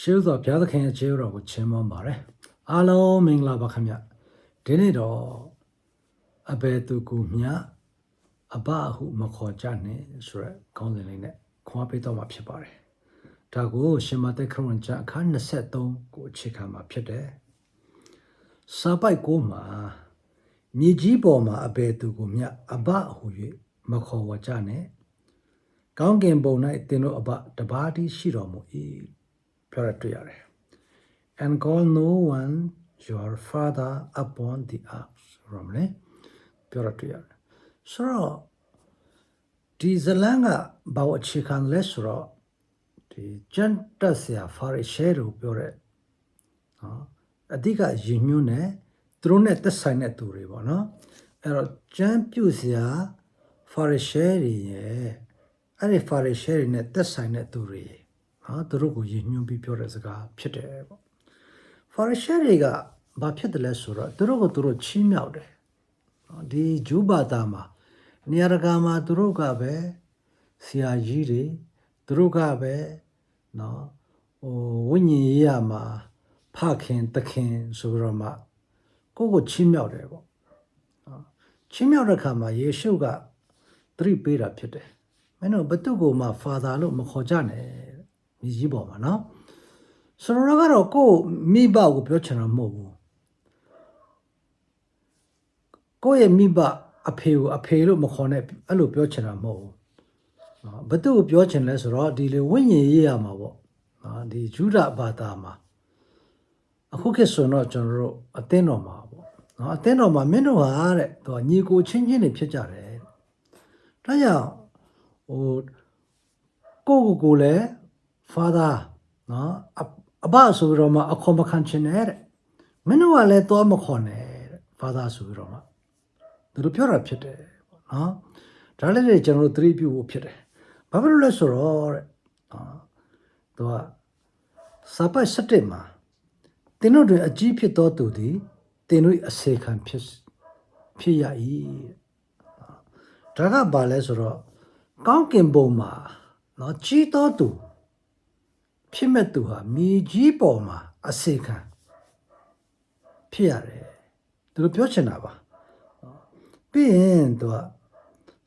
ရှေးဥစွာဘုရားသခင်ရဲ့ခြေတော်ကိုချီးမွမ်းပါတယ်အားလုံးမင်္ဂလာပါခင်ဗျဒီနေ့တော့အဘယ်သူကူမြအဘဟုမခေါ်ကြနဲ့ဆိုရက်ခေါင်းစဉ်လေးနဲ့ခွာပေးတော့မှာဖြစ်ပါတယ်ဒါကိုရှင်မသက်ခရစ်ဝင်ကျမ်းအခန်း23ကိုအခြေခံမှာဖြစ်တယ်စာပိုက်ကိုမှာမြေကြီးပေါ်မှာအဘယ်သူကိုမြအဘဟု၍မခေါ်ဝကြနဲ့ကောင်းကင်ဘုံ၌သင်တို့အဘတပါးတည်းရှိတော်မူ၏ ပြောရတွေ့ရတယ် and call no one your father upon the earth ရမလဲပြောရတွေ့ရတယ်ဆိုတော့ဒီဇလန်ကဘာကိုအခြေခံလဲဆိုတော့ဒီဂျန်တက်ဆရာဖာရီရှဲတို့ပြောတဲ့နော်အဓိကယဉ်ညွန်းတဲ့သူတို့နဲ့သက်ဆိုင်တဲ့သူတွေပေါ့နော်အဲ့တော့ဂျန်ပြုဆရာဖာရီရှဲတွေရဲ့အဲ့ဒီဖာရီရှဲတွေနဲ့သက်ဆိုင်တဲ့သူတွေ နော်သူတို့ကိုယဉ်ညွန်းပြီးပြောတဲ့စကားဖြစ်တယ်ပေါ့ဖာရရှဲတွေကဘာဖြစ်တယ်လဲဆိုတော့သူတို့ကိုသူတို့ချီးမြှောက်တယ်နော်ဒီဂျူးဘာသာမှာနေရာတကာမှာသူတို့ကပဲဆရာကြီးတွေသူတို့ကပဲနော်ဟိုဝိညာဉ်ရေးရမှာဖခင်တခင်ဆိုပြီးတော့မှကိုယ့်ကိုချီးမြှောက်တယ်ပေါ့နော်ချီးမြှောက်တဲ့ခါမှာယေရှုကသတိပေးတာဖြစ်တယ်မင်းတို့ဘသူကိုမှဖာသာလို့မခေါ်ကြနဲ့တဲ့ မြေကြီးပေါ်မှာနော်ဆိုတော့ကတော့ကိုယ့်မိဘကိုပြောချင်တာမဟုတ်ဘူးကိုယ့်ရဲ့မိဘအဖေကိုအဖေလို့မခေါ်နဲ့အဲ့လိုပြောချင်တာမဟုတ်ဘူးနော်ဘသူ့ကိုပြောချင်လဲဆိုတော့ဒီလေဝိညာဉ်ရေးရမှာပေါ့နော်ဒီဂျုဒဘာသာမှာအခုခေတ်ဆိုတော့ကျွန်တော်တို့အသင်းတော်မှာပေါ့နော်အသင်းတော်မှာမင်းတို့ဟာတဲ့သူကညီကိုချင်းချင်းတွေဖြစ်ကြတယ်ဒါကြောင့်ဟိုကိုကိုကိုလည်း father နော်အအဘဆိုပြီးတော့မှအခေါ်မခံချင်နဲ့တဲ့မင်းတို့ကလည်းတော့မခေါ်နဲ့တဲ့ father ဆိုပြီးတော့မှသူတို့ပြောတာဖြစ်တယ်ပေါ့နော်ဒါလည်းလေကျွန်တော်တို့သတိပြုဖို့ဖြစ်တယ်ဘာဖြစ်လို့လဲဆိုတော့တဲ့နော်သူကစာပိုက်စတက်မှာတင်းတို့တွင်အကြီးဖြစ်သောသူသည်တင်းတို့၏အစေခံဖြစ်ဖြစ်ရ၏တဲ့ဒါကဘာလဲဆိုတော့ကောင်းကင်ဘုံမှာနော်ကြီးသောသူ ဖြစ်မဲ့သူဟာမြေကြီးပေါ်မှာအစေခံဖြစ်ရတယ်သူတို့ပြောချင်တာပါပြီးရင်သူက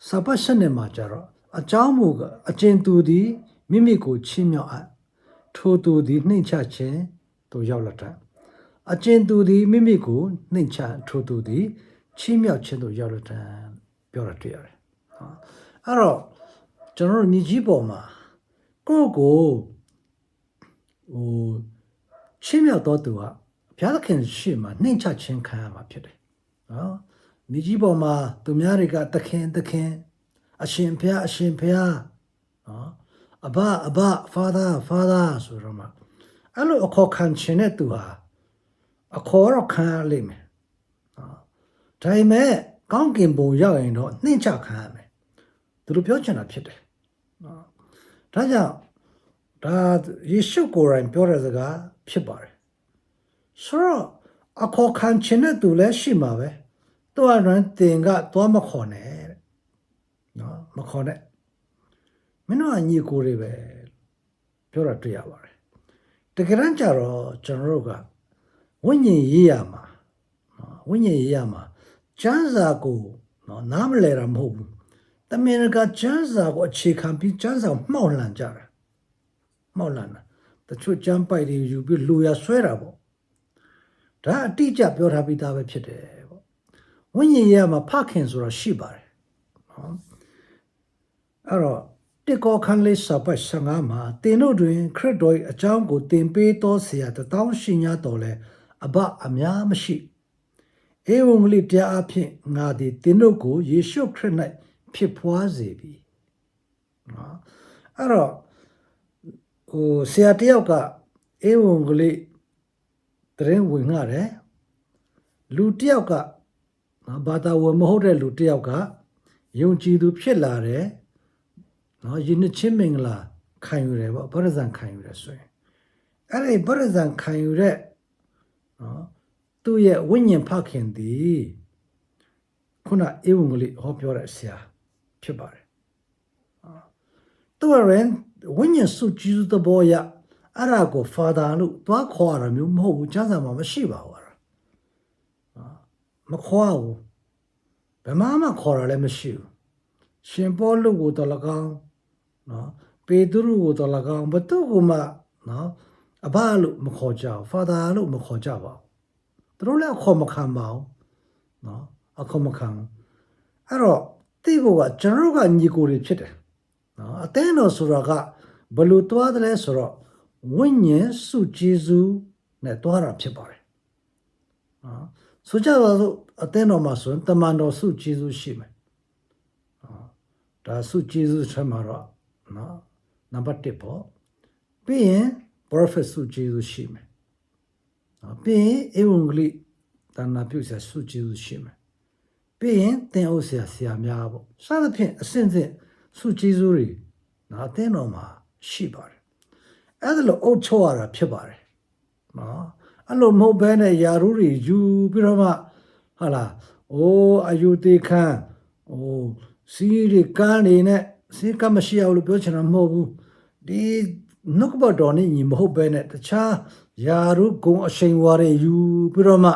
စပတ်ရှနဲ့မှာကြတော့အเจ้าမူကအကျဉ်သူသည်မိမိကိုချီးမြှောက်အပ်ထိုသူသည်နှိမ့်ချခြင်းသူရောက်လာတယ်အကျဉ်သူသည်မိမိကိုနှိမ့်ချထိုသူသည်ချီးမြှောက်ခြင်းသူရောက်လာတယ်ပြောရတွေ့ရတယ်နော်အဲ့တော့ကျွန်တော်တို့မြေကြီးပေါ်မှာကိုယ့်ကို ဟိုချင်းမြောက်တော့သူကဘုရားသခင်ရှေ့မှာနှိမ့်ချခြင်းခံရမှာဖြစ်တယ်နော်မိကြီးပေါ်မှာသူများတွေကသခင်သခင်အရှင်ဘုရားအရှင်ဘုရားနော်အဘအဘ father father ဆိုတော့မှအဲ့လိုအခေါ်ခံခြင်းတဲ့သူဟာအခေါ်တော့ခံရလိမ့်မယ်နော်ဒါပေမဲ့ကောင်းကင်ဘုံရောက်ရင်တော့နှိမ့်ချခံရမယ်သူတို့ပြောချင်တာဖြစ်တယ်နော်ဒါကြောင့် ဒါယေရှုကိုယ်တိုင်ပြောတဲ့စကားဖြစ်ပါတယ်ဆိုတော့အခေါ်ခံခြင်းတဲ့သူလည်းရှိမှာပဲသူအရင်တင်ကသွားမခေါ်နဲ့တဲ့နော်မခေါ်နဲ့မင်းတို့အညီကိုတွေပဲပြောတာတွေ့ရပါတယ်တကယ်တမ်းကျတော့ကျွန်တော်တို့ကဝိညာဉ်ရေးရမှာနော်ဝိညာဉ်ရေးရမှာကျမ်းစာကိုနော်နားမလဲတာမဟုတ်ဘူးတမင်ကကျမ်းစာကိုအခြေခံပြီးကျမ်းစာကိုမှောက်လှန်ကြတာ မှောက်လာတာတချို့ကြမ်းပိုက်တွေယူပြီးလူရဆွဲတာပေါ့ဒါအတိအကျပြောထားပြီးသားပဲဖြစ်တယ်ပေါ့ဝိညာဉ်ရေးမှာဖခင်ဆိုတာရှိပါတယ်နော်အဲ့တော့တေကောခန်းလေးစာပတ်15မှာတင်တို့တွင် ခရစ်တော်၏အကြောင်းကိုတင်ပေးသောဆရာတထောင်ရှိ냐တော်လဲအဘအများမရှိဧဝံဂေလိတရားအဖြစ်ငါသည်တင်တို့ကိုယေရှုခရစ်၌ဖြစ်ဖွားစေပြီနော်အဲ့တော့ ဟိုဆရာတယောက်ကအေဝံဂေလိတရင်ဝင်ငှတယ်လူတယောက်ကနော်ဘာသာဝင်မဟုတ်တဲ့လူတယောက်ကယုံကြည်သူဖြစ်လာတယ်နော်ယဉ်ချင်းမင်္ဂလာခံယူတယ်ပေါ့ဗရဇံခံယူတယ်ဆိုရင်အဲ့ဒီဗရဇံခံယူတဲ့နော်သူ့ရဲ့ဝိညာဉ်ဖခင်သည်ခုနအေဝံဂေလိဟောပြောတဲ့ဆရာဖြစ်ပါတယ်သူရန် ဝိညာဉ်စုကြည်စုသဘောရအဲ့ဒါကို father လို့သွားခေါ်ရတာမျိုးမဟုတ်ဘူးကျမ်းစာမှာမရှိပါဘူးအဲ့ဒါအာမခေါ်ဘူးဘယ်မှမခေါ်ရလည်းမရှိဘူးရှင်ပေါလုကိုတော်လကောင်းနော်ပေတရုကိုတော်လကောင်းဘသူ့ကိုမှနော်အဘလို့မခေါ်ကြဘူး father လို့မခေါ်ကြပါဘူးသူတို့လည်းအခေါ်မခံပါဘူးနော်အခေါ်မခံဘူးအဲ့တော့တိဖို့ကကျွန်တော်တို့ကညီကိုတွေဖြစ်တယ် နော်အတင်းတော်ဆိုတာကဘယ်လို့သွားတယ်လဲဆိုတော့ဝိညာဉ်စုကျေးဇူးနဲ့သွားတာဖြစ်ပါတယ်နော်ဆိုကြပါစို့အတင်းတော်မှာဆိုရင်တမန်တော်စုကျေးဇူးရှိမယ်နော်ဒါစုကျေးဇူးဆက်မှာတော့နော်နံပါတ်1ပေါ့ပြီးရင် prophet စုကျေးဇူးရှိမယ်နော်ပြီးရင်ဧဝံဂေလိတဏ္ဍာပြုဆရာစုကျေးဇူးရှိမယ်ပြီးရင်သင်အုပ်ဆရာဆရာများပေါ့စသဖြင့်အစဉ်စဉ် စုကျေးဇူးတွေနော်အသင်းတော်မှာရှိပါတယ်အဲ့ဒါလို့အုပ်ချုပ်ရတာဖြစ်ပါတယ်နော်အဲ့လိုမဟုတ်ဘဲနဲ့ယာရုတွေယူပြီးတော့မှဟာလားအိုးအယူတေခန်းအိုးစီးတွေကန်းနေနဲ့စီးကမရှိအောင်လို့ပြောချင်တာမဟုတ်ဘူးဒီနှုတ်ကပတ်တော်နဲ့ညီမဟုတ်ဘဲနဲ့တခြားယာရုဂုံအရှိန်ဝါတွေယူပြီးတော့မှ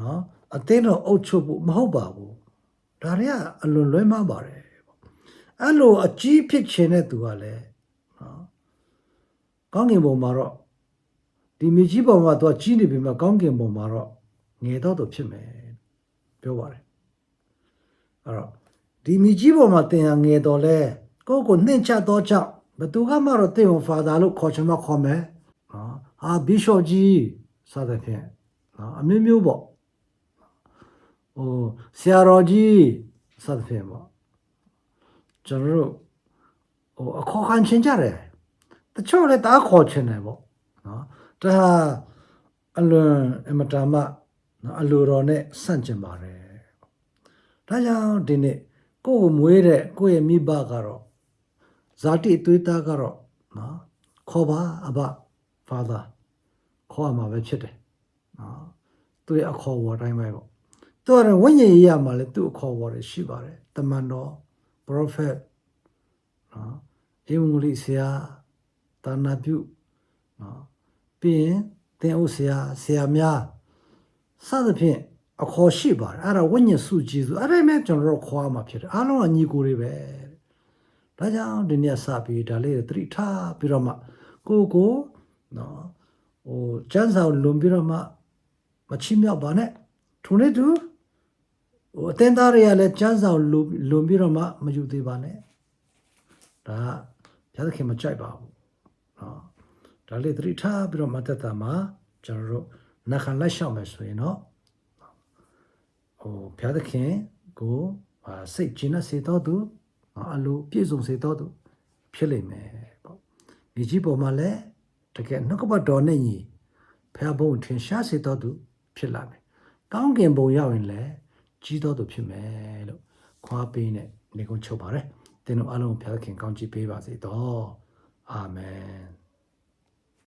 နော်အသင်းတော်အုပ်ချုပ်ဖို့မဟုတ်ပါဘူးဒါတွေကအလွန်လွဲမှားပါတယ်ပေါ့ အဲ့လိုအကြီးဖြစ်ခြင်းတဲ့သူကလည်းနော်ကောင်းကင်ဘုံမှာတော့ဒီမြေကြီးပေါ်မှာသူကကြီးနေပြီမှာကောင်းကင်ဘုံမှာတော့ငယ်တော့သူဖြစ်မယ်ပြောပါတယ်အဲ့တော့ဒီမြေကြီးပေါ်မှာတင်ရငယ်တော်လဲကိုယ့်ကိုနှိမ့်ချတော့ကြောင့်ဘယ်သူကမှတော့တင်ဝန်ဖာသာလို့ခေါ်ချင်မှခေါ်မယ်နော်ဟာဘီရှော့ကြီးစသဖြင့်နော်အမျိုးမျိုးပေါ့ဟိုဆရာတော်ကြီးစသဖြင့်ပေါ့ ကျွန်တော်တို့ဟိုအခေါ်ခံချင်ကြတယ်တချို့လည်းတားခေါ်ချင်တယ်ပေါ့နော်ဒါဟာအလွန်အမတန်မှနော်အလိုတော်နဲ့ဆန့်ကျင်ပါတယ်ဒါကြောင့်ဒီနေ့ကိုယ့်ကိုမွေးတဲ့ကိုယ့်ရဲ့မိဘကတော့ဇာတိအသွေးသားကတော့နော်ခေါ်ပါအဘ father ခေါ်ရမှာပဲဖြစ်တယ်နော်သူရဲ့အခေါ်ဝေါ်တိုင်းပဲပေါ့သူကလည်းဝိညာဉ်ရေးရမှာလေသူ့အခေါ်အဝေါ်တွေရှိပါတယ်တမန်တော် prophet နော်ဧဝံဂေလိဆရာတာနာပြုနော်ပြီးရင်သင်အုပ်ဆရာဆရာများစသဖြင့်အခေါ်ရှိပါတယ်အဲ့ဒါဝိညာဉ်စုကြည်စုအဲ့ဒါမဲ့ကျွန်တော်တို့ခေါ်ရမှာဖြစ်တယ်အားလုံးကညီကိုတွေပဲဒါကြောင့်ဒီနေ့စပြီးဒါလေးတွေသတိထားပြီးတော့မှကိုယ့်ကိုနော်ဟိုကျန်းစာကိုလွန်ပြီးတော့မှမချိမြောက်ပါနဲ့ထုံနေတူ ဟိုအတင်းသားတွေကလည်းကျန်းစာကိုလွန်လွန်ပြီးတော့မှမယူသေးပါနဲ့ဒါကဘုရားသခင်မကြိုက်ပါဘူးနော်ဒါလေးသတိထားပြီးတော့မတက်တာမှာကျွန်တော်တို့နှခမ်းလိုက်ရှောက်မယ်ဆိုရင်တော့ဟိုဘုရားသခင်ကိုအာစိတ်ကျဉ်းစေတော်သူနော်အလိုပြည့်စုံစေတော်သူဖြစ်လိမ့်မယ်ပေါ့ဒီကြီးပေါ်မှာလည်းတကယ်နှုတ်ကပတ်တော်နဲ့ညီဖះဘုံထင်ရှားစေတော်သူဖြစ်လာမယ်ကောင်းကင်ဘုံရောက်ရင်လည်း ကြီးတော်သူဖြစ်မယ်လို့ခွာပေးနဲ့နေကုန်ချုပ်ပါတယ်သင်တို့အားလုံးဘုရားသခင်ကောင်းချီးပေးပါစေတော့အာမင်